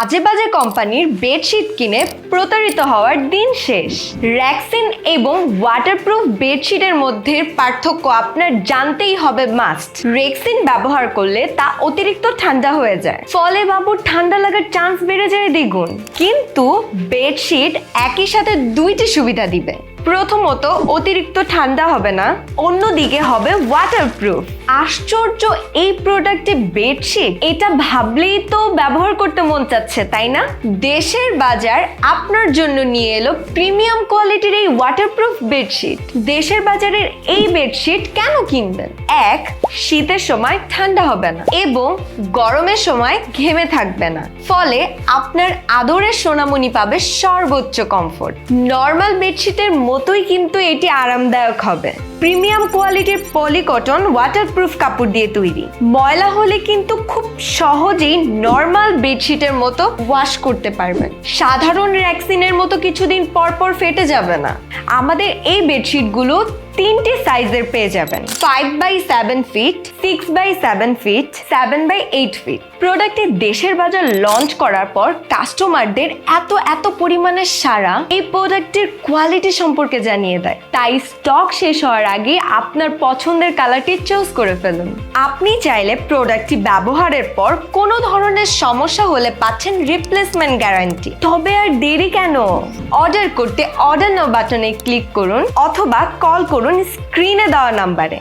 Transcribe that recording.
আজে বাজে কোম্পানির বেডশিট কিনে প্রতারিত হওয়ার দিন শেষ। র্যাক্সিন এবং ওয়াটারপ্রুফ বেডশিটের মধ্যে পার্থক্য আপনার জানতেই হবে মাস্ট রেক্সিন ব্যবহার করলে তা অতিরিক্ত ঠান্ডা হয়ে যায়। ফলে বাবুর ঠান্ডা লাগার চান্স বেড়ে যায় দ্বিগুণ। কিন্তু বেডশিট একই সাথে দুইটি সুবিধা দিবে। প্রথমত অতিরিক্ত ঠান্ডা হবে না, অন্যদিকে হবে ওয়াটারপ্রুফ আশ্চর্য এই প্রোডাক্টে বেডশিট এটা ভাবলেই তো ব্যবহার করতে মন চাচ্ছে, তাই না? দেশের বাজার আপনার জন্য নিয়ে এলো প্রিমিয়াম কোয়ালিটির এই ওয়াটারপ্রুফ বেডশিট দেশের বাজারের এই বেডশিট কেন কিনবেন? এক, শীতের সময় ঠান্ডা হবে না, এবং গরমের সময় ঘেমে থাকবে না। ফলে আপনার আদরের সোনামণি পাবে সর্বোচ্চ কমফোর্ট নর্মাল বেডশিটের মতোই কিন্তু এটি আরামদায়ক হবে। প্রিমিয়াম কোয়ালিটির পলিকটন ওয়াটারপ্রুফ কাপড় দিয়ে তৈরি। ময়লা হলে কিন্তু খুব সহজেই নর্মাল বেডশিটের মতো ওয়াশ করতে পারবেন। সাধারণ র্যাক্সিনের মতো কিছুদিন পর পর ফেটে যাবে না। আমাদের এই বেডশিটগুলো তিনটি সাইজের পেয়ে যাবেন। Five by seven feet six by seven feet seven by eight feet প্রোডাক্টটি দেশের বাজার লঞ্চ করার পর কাস্টমারদের এত এত পরিমাণে সারা এই প্রোডাক্টের কোয়ালিটি সম্পর্কে জানিয়ে দেয়। তাই স্টক শেষ হওয়ার আগে আপনার পছন্দের কালারটি চুজ করে ফেলুন। আপনি চাইলে প্রোডাক্টটি ব্যবহারের পর কোনো ধরনের সমস্যা হলে পাচ্ছেন রিপ্লেসমেন্ট গ্যারান্টি তবে আর দেরি কেন? অর্ডার করতে অর্ডার নাও বাটনে ক্লিক করুন অথবা কল করুন স্ক্রিনে দেওয়া নাম্বারে